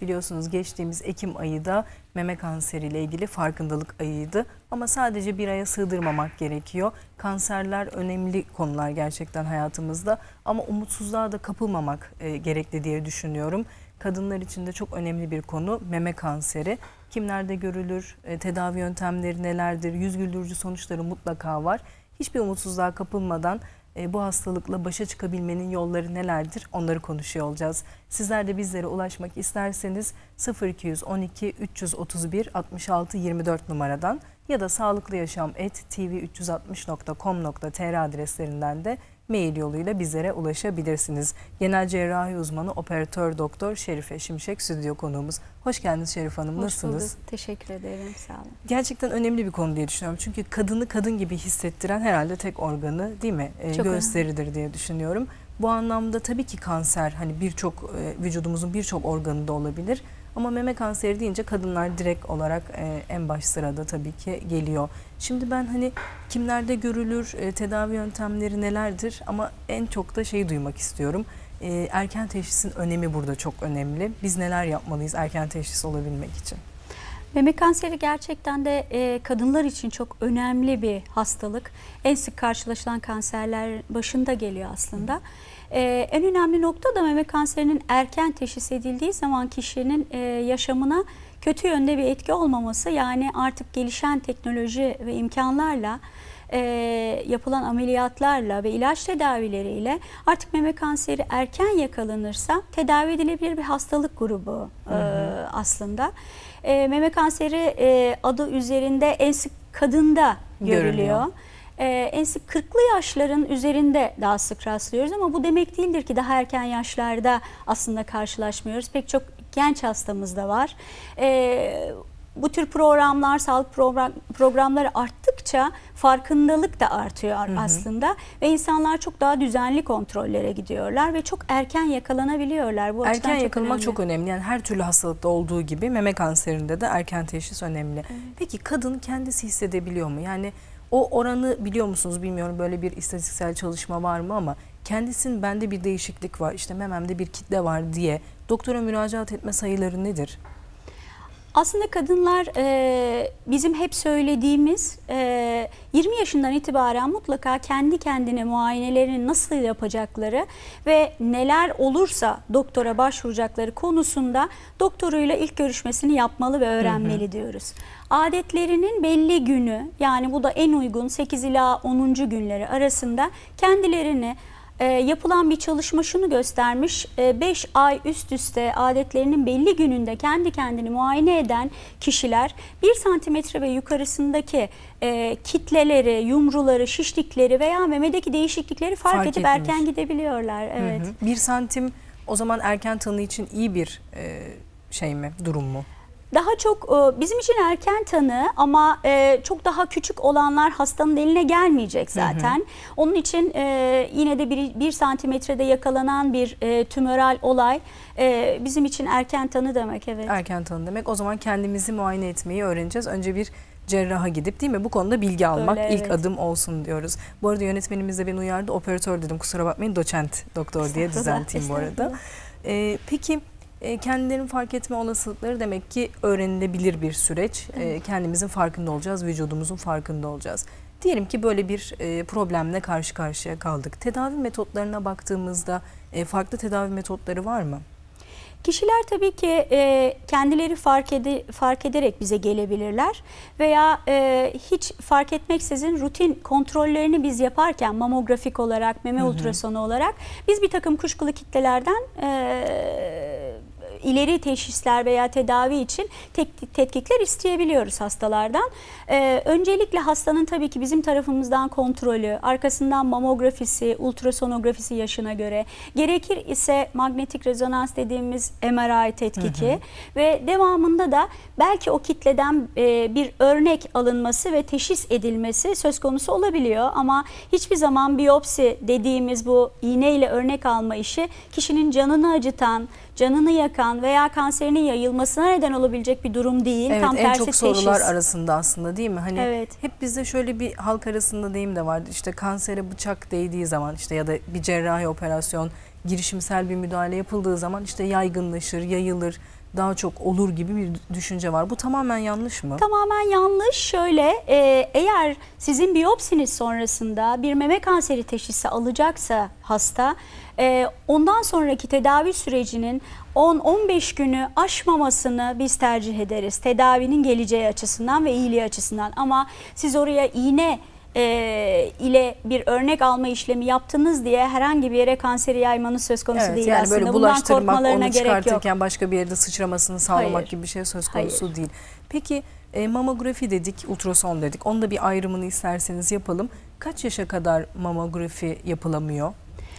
biliyorsunuz geçtiğimiz Ekim ayı da meme kanseriyle ilgili farkındalık ayıydı. Ama sadece bir aya sığdırmamak gerekiyor. Kanserler önemli konular gerçekten hayatımızda ama umutsuzluğa da kapılmamak e, gerekli diye düşünüyorum. Kadınlar için de çok önemli bir konu meme kanseri. Kimlerde görülür, e, tedavi yöntemleri nelerdir, yüz güldürücü sonuçları mutlaka var. Hiçbir umutsuzluğa kapılmadan e, bu hastalıkla başa çıkabilmenin yolları nelerdir onları konuşuyor olacağız. Sizler de bizlere ulaşmak isterseniz 0212 331 66 24 numaradan ya da sağlıklıyaşam.tv360.com.tr adreslerinden de mail yoluyla bizlere ulaşabilirsiniz. Genel cerrahi uzmanı operatör doktor Şerife Şimşek stüdyo konuğumuz. Hoş geldiniz Şerif Hanım. Hoş Nasılsınız? bulduk. Teşekkür ederim. Sağ olun. Gerçekten önemli bir konu diye düşünüyorum. Çünkü kadını kadın gibi hissettiren herhalde tek organı değil mi? Ee, Çok gösteridir diye düşünüyorum. Bu anlamda tabii ki kanser hani birçok e, vücudumuzun birçok organında olabilir. Ama meme kanseri deyince kadınlar direkt olarak e, en baş sırada tabii ki geliyor. Şimdi ben hani kimlerde görülür, e, tedavi yöntemleri nelerdir ama en çok da şeyi duymak istiyorum. E, erken teşhisin önemi burada çok önemli. Biz neler yapmalıyız erken teşhis olabilmek için? Meme kanseri gerçekten de e, kadınlar için çok önemli bir hastalık. En sık karşılaşılan kanserler başında geliyor aslında. E, en önemli nokta da meme kanserinin erken teşhis edildiği zaman kişinin e, yaşamına kötü yönde bir etki olmaması. Yani artık gelişen teknoloji ve imkanlarla e, yapılan ameliyatlarla ve ilaç tedavileriyle artık meme kanseri erken yakalanırsa tedavi edilebilir bir hastalık grubu e, aslında. E, meme kanseri e, adı üzerinde en sık kadında görülüyor. Görülüyor. E, en sık 40'lı yaşların üzerinde daha sık rastlıyoruz ama bu demek değildir ki daha erken yaşlarda aslında karşılaşmıyoruz. Pek çok genç hastamız da var. E, bu tür programlar, sağlık program, programları arttıkça farkındalık da artıyor aslında ve insanlar çok daha düzenli kontrollere gidiyorlar ve çok erken yakalanabiliyorlar. Bu Erken çok yakalamak önemli. çok önemli. Yani her türlü hastalıkta olduğu gibi meme kanserinde de erken teşhis önemli. Peki kadın kendisi hissedebiliyor mu? Yani o oranı biliyor musunuz bilmiyorum böyle bir istatistiksel çalışma var mı ama kendisinin bende bir değişiklik var işte mememde bir kitle var diye doktora müracaat etme sayıları nedir? Aslında kadınlar e, bizim hep söylediğimiz e, 20 yaşından itibaren mutlaka kendi kendine muayenelerini nasıl yapacakları ve neler olursa doktora başvuracakları konusunda doktoruyla ilk görüşmesini yapmalı ve öğrenmeli diyoruz. Adetlerinin belli günü yani bu da en uygun 8 ila 10. günleri arasında kendilerini e, yapılan bir çalışma şunu göstermiş. 5 ay üst üste adetlerinin belli gününde kendi kendini muayene eden kişiler 1 santimetre ve yukarısındaki e, kitleleri, yumruları, şişlikleri veya memedeki değişiklikleri fark, Fark edip etmiş. erken gidebiliyorlar. Evet. Hı hı. Bir santim o zaman erken tanı için iyi bir e, şey mi, durum mu? Daha çok e, bizim için erken tanı ama e, çok daha küçük olanlar hastanın eline gelmeyecek zaten. Onun için e, yine de bir, bir santimetrede yakalanan bir tümöral olay bizim için erken tanı demek evet. Erken tanı demek. O zaman kendimizi muayene etmeyi öğreneceğiz. Önce bir cerraha gidip değil mi? Bu konuda bilgi almak Öyle, ilk evet. adım olsun diyoruz. Bu arada yönetmenimiz de beni uyardı. Operatör dedim kusura bakmayın doçent doktor diye düzelteyim bu arada. Ee, peki kendilerini fark etme olasılıkları demek ki öğrenilebilir bir süreç. Ee, kendimizin farkında olacağız, vücudumuzun farkında olacağız. Diyelim ki böyle bir e, problemle karşı karşıya kaldık. Tedavi metotlarına baktığımızda e, farklı tedavi metotları var mı? Kişiler tabii ki e, kendileri fark, ede, fark ederek bize gelebilirler veya e, hiç fark etmeksizin rutin kontrollerini biz yaparken mamografik olarak, meme ultrasonu olarak biz bir takım kuşkulu kitlelerden e, ileri teşhisler veya tedavi için tek, tetkikler isteyebiliyoruz hastalardan. E, öncelikle hastanın tabii ki bizim tarafımızdan kontrolü, arkasından mamografisi, ultrasonografisi yaşına göre, gerekir ise magnetik rezonans dediğimiz MRI tetkiki ve devamında da belki o kitleden e, bir örnek alınması ve teşhis edilmesi söz konusu olabiliyor ama hiçbir zaman biyopsi dediğimiz bu iğneyle örnek alma işi kişinin canını acıtan, canını yakan veya kanserinin yayılmasına neden olabilecek bir durum değil. Evet Tam en tersi çok sorular teşhis. arasında aslında değil mi? Hani Evet. hep bizde şöyle bir halk arasında deyim de vardı. İşte kansere bıçak değdiği zaman işte ya da bir cerrahi operasyon, girişimsel bir müdahale yapıldığı zaman işte yaygınlaşır, yayılır daha çok olur gibi bir düşünce var. Bu tamamen yanlış mı? Tamamen yanlış. Şöyle e, eğer sizin biyopsiniz sonrasında bir meme kanseri teşhisi alacaksa hasta e, ondan sonraki tedavi sürecinin 10-15 günü aşmamasını biz tercih ederiz. Tedavinin geleceği açısından ve iyiliği açısından ama siz oraya iğne e, ile bir örnek alma işlemi yaptınız diye herhangi bir yere kanseri yaymanız söz konusu Evet değil yani aslında. böyle Bundan bulaştırmak, korkmalarına onu gerek yok. çıkartırken başka bir yerde sıçramasını sağlamak Hayır. gibi bir şey söz Hayır. konusu değil. Peki e, mamografi dedik, ultrason dedik. Onu da bir ayrımını isterseniz yapalım. Kaç yaşa kadar mamografi yapılamıyor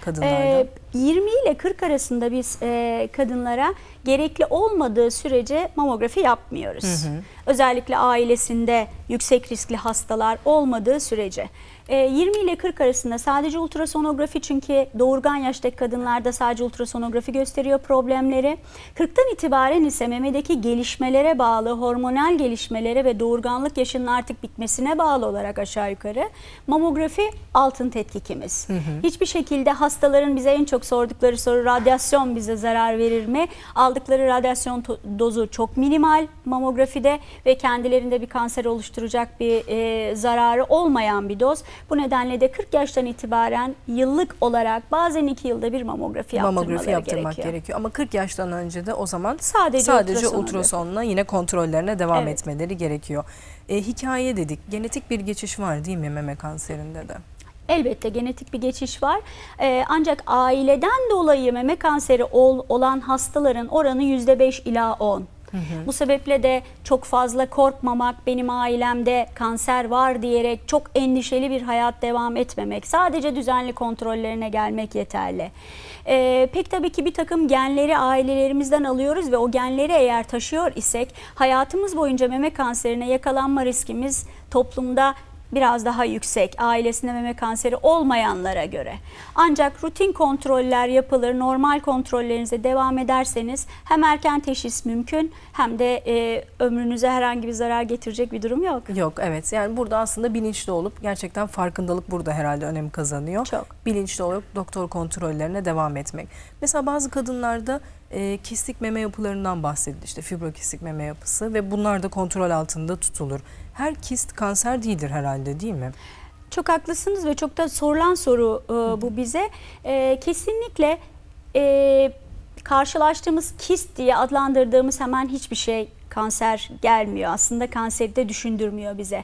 kadınlarda? Ee, 20 ile 40 arasında biz e, kadınlara gerekli olmadığı sürece mamografi yapmıyoruz. Hı hı. Özellikle ailesinde yüksek riskli hastalar olmadığı sürece. Ee, 20 ile 40 arasında sadece ultrasonografi çünkü doğurgan yaştaki kadınlarda sadece ultrasonografi gösteriyor problemleri. 40'tan itibaren ise memedeki gelişmelere bağlı, hormonal gelişmelere ve doğurganlık yaşının artık bitmesine bağlı olarak aşağı yukarı mamografi altın tetkikimiz. Hiçbir şekilde hastaların bize en çok sordukları soru radyasyon bize zarar verir mi? Aldıkları radyasyon dozu çok minimal mamografide ve kendilerinde bir kanser oluşturacak bir e, zararı olmayan bir doz. Bu nedenle de 40 yaştan itibaren yıllık olarak bazen 2 yılda bir mamografi yaptırmaları mamografi yaptırmak gerekiyor. gerekiyor. Ama 40 yaştan önce de o zaman Sadece sadece ultrasonla yine kontrollerine devam Evet. etmeleri gerekiyor. E, hikaye dedik. Genetik bir geçiş var değil mi meme kanserinde de? Elbette genetik bir geçiş var. Ee, ancak aileden dolayı meme kanseri ol- olan hastaların oranı %5 ila 10. Bu sebeple de çok fazla korkmamak, benim ailemde kanser var diyerek çok endişeli bir hayat devam etmemek. Sadece düzenli kontrollerine gelmek yeterli. Ee, pek tabii ki bir takım genleri ailelerimizden alıyoruz ve o genleri eğer taşıyor isek hayatımız boyunca meme kanserine yakalanma riskimiz toplumda biraz daha yüksek ailesinde meme kanseri olmayanlara göre. Ancak rutin kontroller yapılır, normal kontrollerinize devam ederseniz hem erken teşhis mümkün hem de e, ömrünüze herhangi bir zarar getirecek bir durum yok. Yok evet yani burada aslında bilinçli olup gerçekten farkındalık burada herhalde önem kazanıyor. Çok. Bilinçli olup doktor kontrollerine devam etmek. Mesela bazı kadınlarda e, kistik meme yapılarından bahsedilir işte fibrokistik meme yapısı ve bunlar da kontrol altında tutulur. Her kist kanser değildir herhalde değil mi? Çok haklısınız ve çok da sorulan soru e, bu bize. E, kesinlikle e, karşılaştığımız kist diye adlandırdığımız hemen hiçbir şey kanser gelmiyor. Aslında kanseri de düşündürmüyor bize.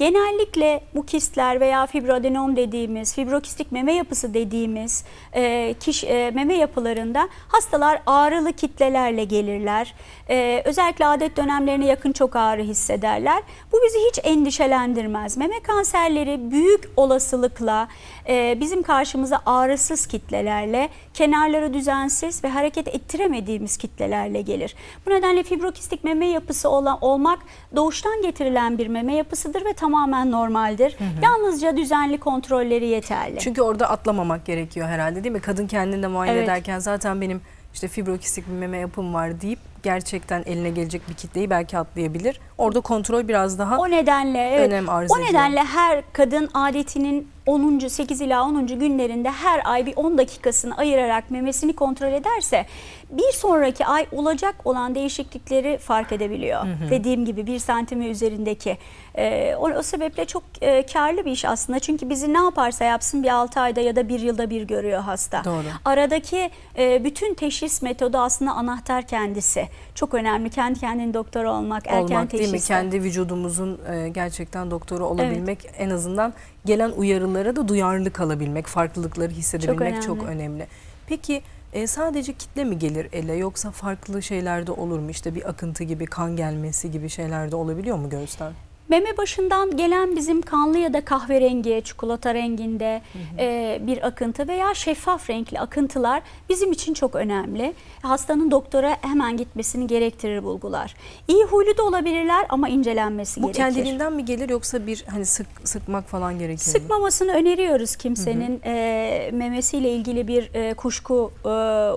Genellikle bu kistler veya fibroadenom dediğimiz, fibrokistik meme yapısı dediğimiz e, kiş, e, meme yapılarında hastalar ağrılı kitlelerle gelirler. E, özellikle adet dönemlerine yakın çok ağrı hissederler. Bu bizi hiç endişelendirmez. Meme kanserleri büyük olasılıkla e, bizim karşımıza ağrısız kitlelerle, kenarları düzensiz ve hareket ettiremediğimiz kitlelerle gelir. Bu nedenle fibrokistik meme yapısı olan olmak doğuştan getirilen bir meme yapısıdır ve tamamen normaldir. Yalnızca düzenli kontrolleri yeterli. Çünkü orada atlamamak gerekiyor herhalde değil mi? Kadın kendini de muayene Evet. ederken zaten benim işte fibrokistik bir meme yapım var deyip gerçekten eline gelecek bir kitleyi belki atlayabilir. Orada kontrol biraz daha O nedenle evet. önem arz O ediyor. nedenle her kadın adetinin 10. 8 ila 10. günlerinde her ay bir 10 dakikasını ayırarak memesini kontrol ederse bir sonraki ay olacak olan değişiklikleri fark edebiliyor. Dediğim gibi bir santimi üzerindeki. Ee, o, o sebeple çok e, karlı bir iş aslında. Çünkü bizi ne yaparsa yapsın bir 6 ayda ya da bir yılda bir görüyor hasta. Doğru. Aradaki e, bütün teşhis metodu aslında anahtar kendisi. Çok önemli kendi kendine doktor olmak, erken olmak değil mi? Kendi vücudumuzun e, gerçekten doktoru olabilmek en azından gelen uyarılara da duyarlı kalabilmek, farklılıkları hissedebilmek çok önemli. önemli. Peki e, sadece kitle mi gelir ele yoksa farklı şeyler de olur mu? İşte bir akıntı gibi, kan gelmesi gibi şeyler de olabiliyor mu göğüsten? Meme başından gelen bizim kanlı ya da kahverengi, çikolata renginde e, bir akıntı veya şeffaf renkli akıntılar bizim için çok önemli. Hastanın doktora hemen gitmesini gerektirir bulgular. İyi huylu da olabilirler ama incelenmesi Bu gerekir. kendiliğinden mi gelir yoksa bir hani sık sıkmak falan gerekiyor mu? Sıkmamasını öneriyoruz kimsenin e, memesiyle ilgili bir e, kuşku e,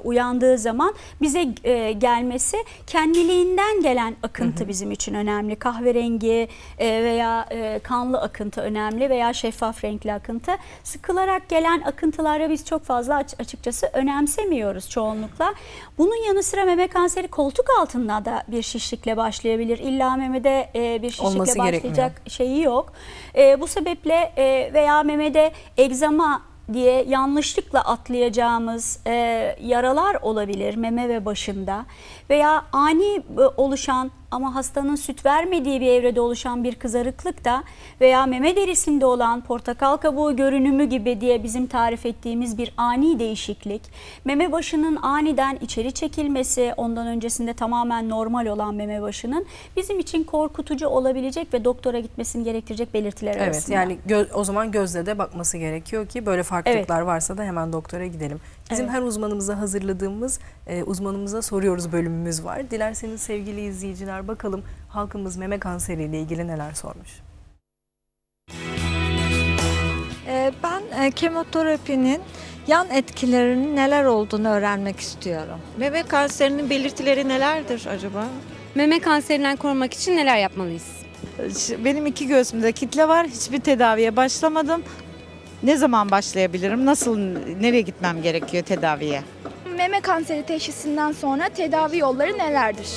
uyandığı zaman bize e, gelmesi kendiliğinden gelen akıntı bizim için önemli. Kahverengi, e, veya e, kanlı akıntı önemli veya şeffaf renkli akıntı. Sıkılarak gelen akıntılara biz çok fazla aç- açıkçası önemsemiyoruz çoğunlukla. Bunun yanı sıra meme kanseri koltuk altında da bir şişlikle başlayabilir. İlla memede e, bir şişlikle Olması gerekmiyor. başlayacak şeyi yok. E, bu sebeple e, veya memede egzama diye yanlışlıkla atlayacağımız e, yaralar olabilir meme ve başında veya ani e, oluşan ama hastanın süt vermediği bir evrede oluşan bir kızarıklık da veya meme derisinde olan portakal kabuğu görünümü gibi diye bizim tarif ettiğimiz bir ani değişiklik, meme başının aniden içeri çekilmesi, ondan öncesinde tamamen normal olan meme başının bizim için korkutucu olabilecek ve doktora gitmesini gerektirecek belirtiler Evet arasında. yani gö- o zaman gözle de bakması gerekiyor ki böyle farklılıklar varsa da hemen doktora gidelim. Bizim Evet. her uzmanımıza hazırladığımız e, uzmanımıza soruyoruz bölümümüz var. Dilerseniz sevgili izleyiciler bakalım halkımız meme kanseriyle ilgili neler sormuş. Ee, Ben e, kemoterapinin yan etkilerinin neler olduğunu öğrenmek istiyorum. Meme kanserinin belirtileri nelerdir acaba? Meme kanserinden korunmak için neler yapmalıyız? Benim iki göğsümde kitle var. Hiçbir tedaviye başlamadım. Ne zaman başlayabilirim? Nasıl, nereye gitmem gerekiyor tedaviye? Meme kanseri teşhisinden sonra tedavi yolları nelerdir?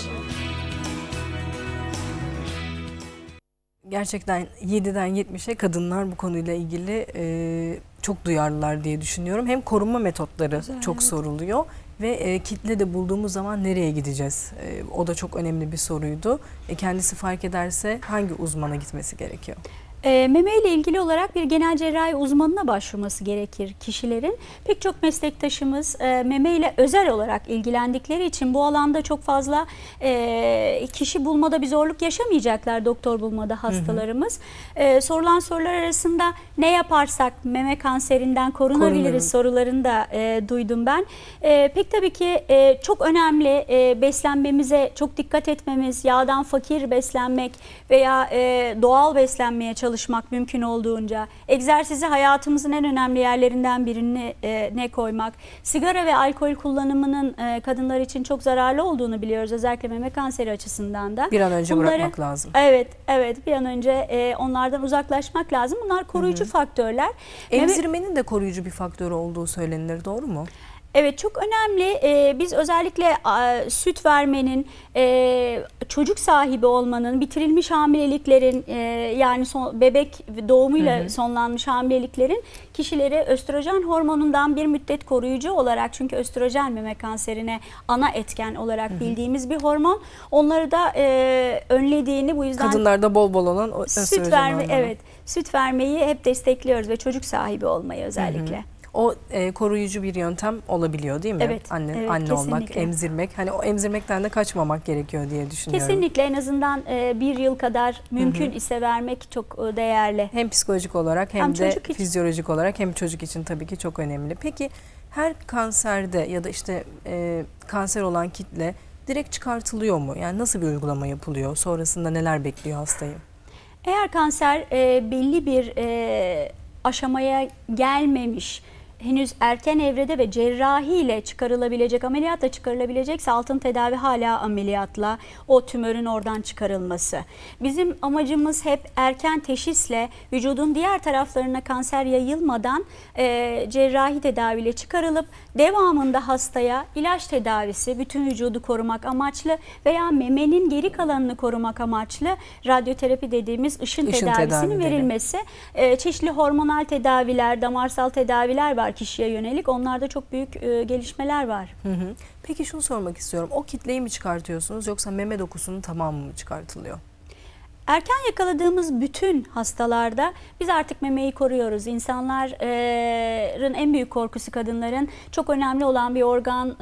Gerçekten 7'den 70'e kadınlar bu konuyla ilgili e, çok duyarlılar diye düşünüyorum. Hem korunma metotları Güzel, çok evet. soruluyor ve e, kitle de bulduğumuz zaman nereye gideceğiz? E, o da çok önemli bir soruydu. E, kendisi fark ederse hangi uzmana gitmesi gerekiyor? E, meme ile ilgili olarak bir genel cerrahi uzmanına başvurması gerekir kişilerin. Pek çok meslektaşımız e, meme ile özel olarak ilgilendikleri için bu alanda çok fazla e, kişi bulmada bir zorluk yaşamayacaklar doktor bulmada hastalarımız. E, sorulan sorular arasında ne yaparsak meme kanserinden korunabiliriz Korunuruz. sorularını da e, duydum ben. E, pek tabii ki e, çok önemli e, beslenmemize çok dikkat etmemiz, yağdan fakir beslenmek veya e, doğal beslenmeye çalışmak mümkün olduğunca, egzersizi hayatımızın en önemli yerlerinden birine e, ne koymak, sigara ve alkol kullanımının e, kadınlar için çok zararlı olduğunu biliyoruz özellikle meme kanseri açısından da. Bir an önce Bunları- bırakmak lazım. Evet, evet bir an önce e, onlardan uzaklaşmak lazım. Bunlar koruyucu faktörler. Meme- Emzirmenin de koruyucu bir faktörü olduğu söylenilir doğru mu? Evet çok önemli. Ee, biz özellikle a, süt vermenin, e, çocuk sahibi olmanın, bitirilmiş hamileliklerin e, yani son, bebek doğumuyla sonlanmış hamileliklerin kişileri östrojen hormonundan bir müddet koruyucu olarak çünkü östrojen meme kanserine ana etken olarak bildiğimiz bir hormon. Onları da e, önlediğini bu yüzden Kadınlarda bol bol olan o süt verme hormonu. evet süt vermeyi hep destekliyoruz ve çocuk sahibi olmayı özellikle. O e, koruyucu bir yöntem olabiliyor değil mi? Evet, Anne evet, anne olmak, emzirmek. Hani o emzirmekten de kaçmamak gerekiyor diye düşünüyorum. Kesinlikle en azından e, bir yıl kadar mümkün ise vermek çok e, değerli. Hem psikolojik olarak hem, Hem de için. fizyolojik olarak hem çocuk için tabii ki çok önemli. Peki her kanserde ya da işte e, kanser olan kitle direkt çıkartılıyor mu? Yani nasıl bir uygulama yapılıyor? Sonrasında neler bekliyor hastayı? Eğer kanser e, belli bir e, aşamaya gelmemiş, henüz erken evrede ve cerrahiyle çıkarılabilecek, ameliyatla çıkarılabilecekse altın tedavi hala ameliyatla o tümörün oradan çıkarılması. Bizim amacımız hep erken teşhisle vücudun diğer taraflarına kanser yayılmadan e, cerrahi tedaviyle çıkarılıp devamında hastaya ilaç tedavisi, bütün vücudu korumak amaçlı veya memenin geri kalanını korumak amaçlı radyoterapi dediğimiz ışın, Işın tedavisinin tedavileri. verilmesi. E, çeşitli hormonal tedaviler, damarsal tedaviler var kişiye yönelik. Onlarda çok büyük e, gelişmeler var. Hı hı. Peki şunu sormak istiyorum. O kitleyi mi çıkartıyorsunuz yoksa meme dokusunun tamamı mı çıkartılıyor? Erken yakaladığımız bütün hastalarda biz artık memeyi koruyoruz. İnsanların en büyük korkusu kadınların çok önemli olan bir organ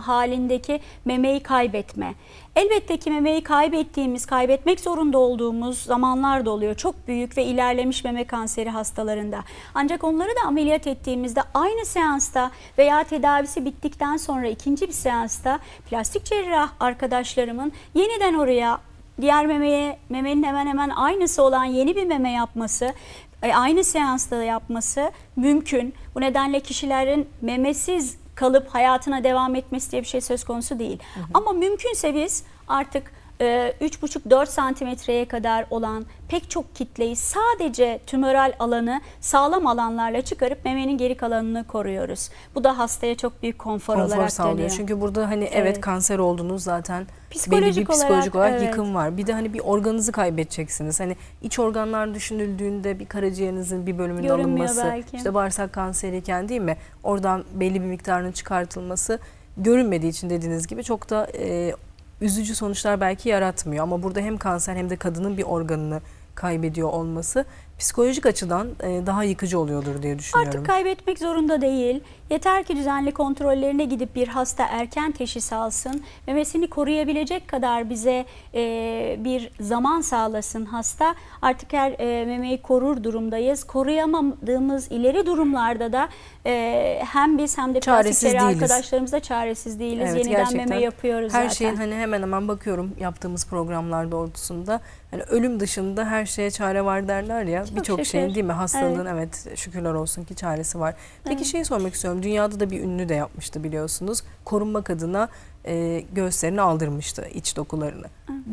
halindeki memeyi kaybetme. Elbette ki memeyi kaybettiğimiz, kaybetmek zorunda olduğumuz zamanlar da oluyor. Çok büyük ve ilerlemiş meme kanseri hastalarında. Ancak onları da ameliyat ettiğimizde aynı seansta veya tedavisi bittikten sonra ikinci bir seansta plastik cerrah arkadaşlarımın yeniden oraya diğer memeye memenin hemen hemen aynısı olan yeni bir meme yapması e, aynı seansta yapması mümkün. Bu nedenle kişilerin memesiz kalıp hayatına devam etmesi diye bir şey söz konusu değil. Ama mümkünse biz artık 3,5-4 santimetreye kadar olan pek çok kitleyi sadece tümöral alanı sağlam alanlarla çıkarıp memenin geri kalanını koruyoruz. Bu da hastaya çok büyük konfor, konfor olarak sağlıyor. dönüyor. Çünkü burada hani evet, Evet. kanser oldunuz zaten belli bir Psikolojik psikolojik olarak, olarak, evet. yıkım var. Bir de hani bir organınızı kaybedeceksiniz. Hani iç organlar düşünüldüğünde bir karaciğerinizin bir bölümünün Görünmüyor alınması, belki. işte bağırsak kanseriyken değil mi? Oradan belli bir miktarının çıkartılması görünmediği için dediğiniz gibi çok da e, üzücü sonuçlar belki yaratmıyor. Ama burada hem kanser hem de kadının bir organını kaybediyor olması psikolojik açıdan e, daha yıkıcı oluyordur diye düşünüyorum. Artık kaybetmek zorunda değil. Yeter ki düzenli kontrollerine gidip bir hasta erken teşhis alsın. Memesini koruyabilecek kadar bize e, bir zaman sağlasın hasta. Artık her e, memeyi korur durumdayız. Koruyamadığımız ileri durumlarda da e, hem biz hem de Çaresiz plastik cerrahi değiliz. arkadaşlarımız da çaresiz değiliz. Evet, Yeniden gerçekten meme yapıyoruz Her zaten. şeyin hani hemen hemen bakıyorum yaptığımız programlar doğrultusunda hani ölüm dışında her şeye çare var derler ya birçok şeyin değil mi hastalığın evet. şükürler olsun ki çaresi var. Peki Evet. şeyi sormak istiyorum dünyada da bir ünlü de yapmıştı biliyorsunuz korunmak adına e, göğüslerini aldırmıştı iç dokularını.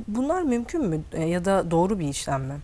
Bunlar mümkün mü E, ya da doğru bir işlem mi?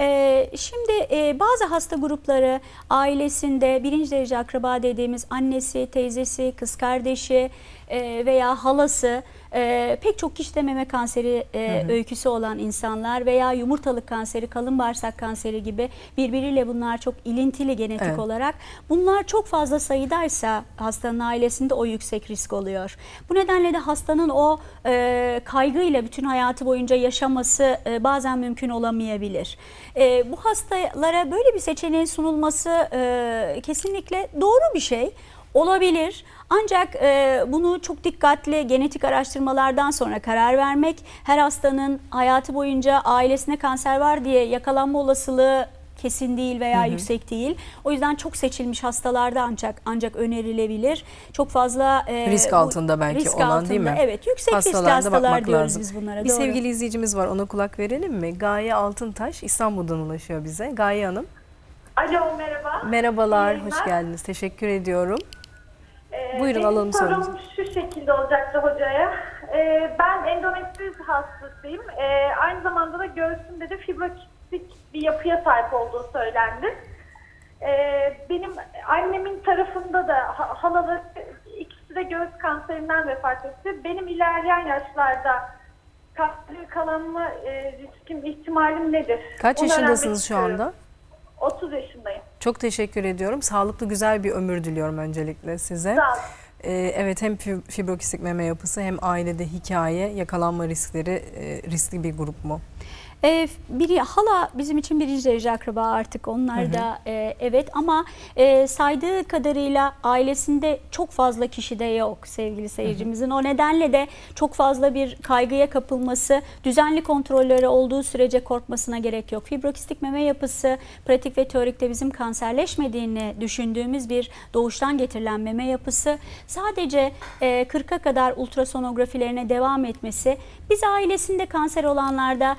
Ee, şimdi e, bazı hasta grupları ailesinde birinci derece akraba dediğimiz annesi, teyzesi, kız kardeşi e, veya halası e, pek çok kişide meme kanseri e, öyküsü olan insanlar veya yumurtalık kanseri, kalın bağırsak kanseri gibi birbiriyle bunlar çok ilintili genetik Evet. olarak. Bunlar çok fazla sayıdaysa hastanın ailesinde o yüksek risk oluyor. Bu nedenle de hastanın o e, kaygıyla bütün hayatı boyunca yaşaması e, bazen mümkün olamayabilir. E, bu hastalara böyle bir seçeneğin sunulması e, kesinlikle doğru bir şey. Olabilir ancak e, bunu çok dikkatli genetik araştırmalardan sonra karar vermek her hastanın hayatı boyunca ailesine kanser var diye yakalanma olasılığı kesin değil veya yüksek değil. O yüzden çok seçilmiş hastalarda ancak ancak önerilebilir. Çok fazla e, Risk bu- altında belki risk olan altında, değil mi? Evet, yüksek riskli Hastalarda hastalar bakmak diyoruz lazım. biz bunlara. Bir doğru. sevgili izleyicimiz var ona kulak verelim mi? Gaye Altıntaş İstanbul'dan ulaşıyor bize. Gaye Hanım Alo merhaba. merhabalar İyi hoş geldiniz teşekkür ediyorum. Ee, Buyurun, benim alalım sorum sorunuzu. şu şekilde olacaktı hocaya. Ee, ben endometrioz hastasıyım. Ee, aynı zamanda da göğsümde de fibrokistik bir yapıya sahip olduğu söylendi. Ee, benim annemin tarafında da ha- halaları ikisi de göğüs kanserinden vefat etti. Benim ilerleyen yaşlarda kanser kalanma e, riskim ihtimalim nedir? Kaç Onu öğrenmek yaşındasınız şu istiyorum. anda? 30 yaşındayım. Çok teşekkür ediyorum. Sağlıklı güzel bir ömür diliyorum öncelikle size. Sağ olun. Ee, evet hem fi- fibrokistik meme yapısı hem ailede hikaye yakalanma riskleri e, riskli bir grup mu? E, biri hala bizim için birinci derece akraba artık onlar da e, evet ama e, saydığı kadarıyla ailesinde çok fazla kişide yok sevgili seyircimizin. O nedenle de çok fazla bir kaygıya kapılması, düzenli kontrolleri olduğu sürece korkmasına gerek yok. Fibrokistik meme yapısı pratik ve teorikte bizim kanserleşmediğini düşündüğümüz bir doğuştan getirilen meme yapısı. Sadece e, 40'a kadar ultrasonografilerine devam etmesi biz ailesinde kanser olanlarda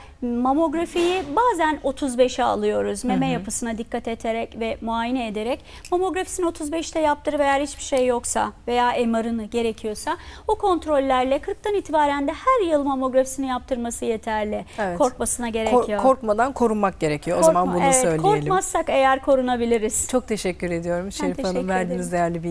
mamografiyi bazen 35'e alıyoruz. Meme yapısına dikkat ederek ve muayene ederek mamografisini 35'te yaptır veya hiçbir şey yoksa veya MR'ını gerekiyorsa o kontrollerle 40'tan itibaren de her yıl mamografisini yaptırması yeterli. Evet. Korkmasına gerek Kor- yok. korkmadan korunmak gerekiyor. O zaman Korkma- bunu evet, söyleyelim. Korkmazsak eğer korunabiliriz. Çok teşekkür ediyorum Şerif Hanım verdiğiniz değerli bilgi